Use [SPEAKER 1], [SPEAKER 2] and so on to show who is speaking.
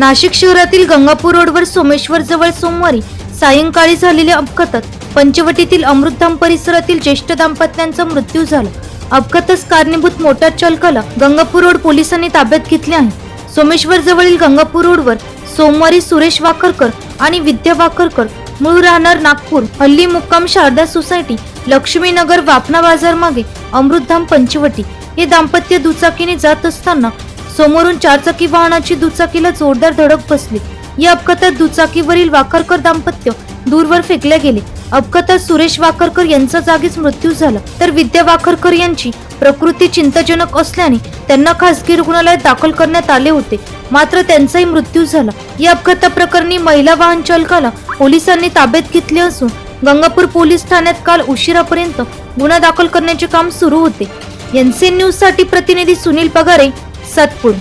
[SPEAKER 1] नाशिक शहरातील गंगापूर रोडवर सोमेश्वर जवळ सोमवारी सायंकाळी झालेल्या अपघातात पंचवटीतील अमृतधाम परिसरातील ज्येष्ठ दाम्पत्यांचा मृत्यू झाला. अपघातास कारणीभूत मोटार चालकाला गंगापूर रोड पोलिसांनी ताब्यात घेतले आहे. सोमेश्वर जवळील गंगापूर रोडवर सोमवारी सुरेश वाकरकर आणि विद्या वाकरकर मूळ राहणार नागपूर हल्ली मुक्काम शारदा सोसायटी लक्ष्मीनगर वापना बाजार मागे अमृतधाम पंचवटी हे दाम्पत्य दुचाकीने जात असताना समोरून चारचाकी वाहनाची दुचाकीला जोरदार धडक बसली. या अपघातात दुचाकीवरील वाकरकर दाम्पत्य दूरवर फेकले गेले. अपघातात सुरेश वाकरकर यांचा जागीच मृत्यू झाला. तर विद्या वाकरकर यांची प्रकृती चिंताजनक असल्याने त्यांना खासगी रुग्णालयात दाखल करण्यात आले होते. मात्र त्यांचाही मृत्यू झाला. या अपघाता प्रकरणी महिला वाहन चालकाला पोलिसांनी ताब्यात घेतले असून गंगापूर पोलीस ठाण्यात काल उशिरापर्यंत गुन्हा दाखल करण्याचे काम सुरू होते. एनसीएन न्यूजसाठी प्रतिनिधी सुनील पगारे સતપુર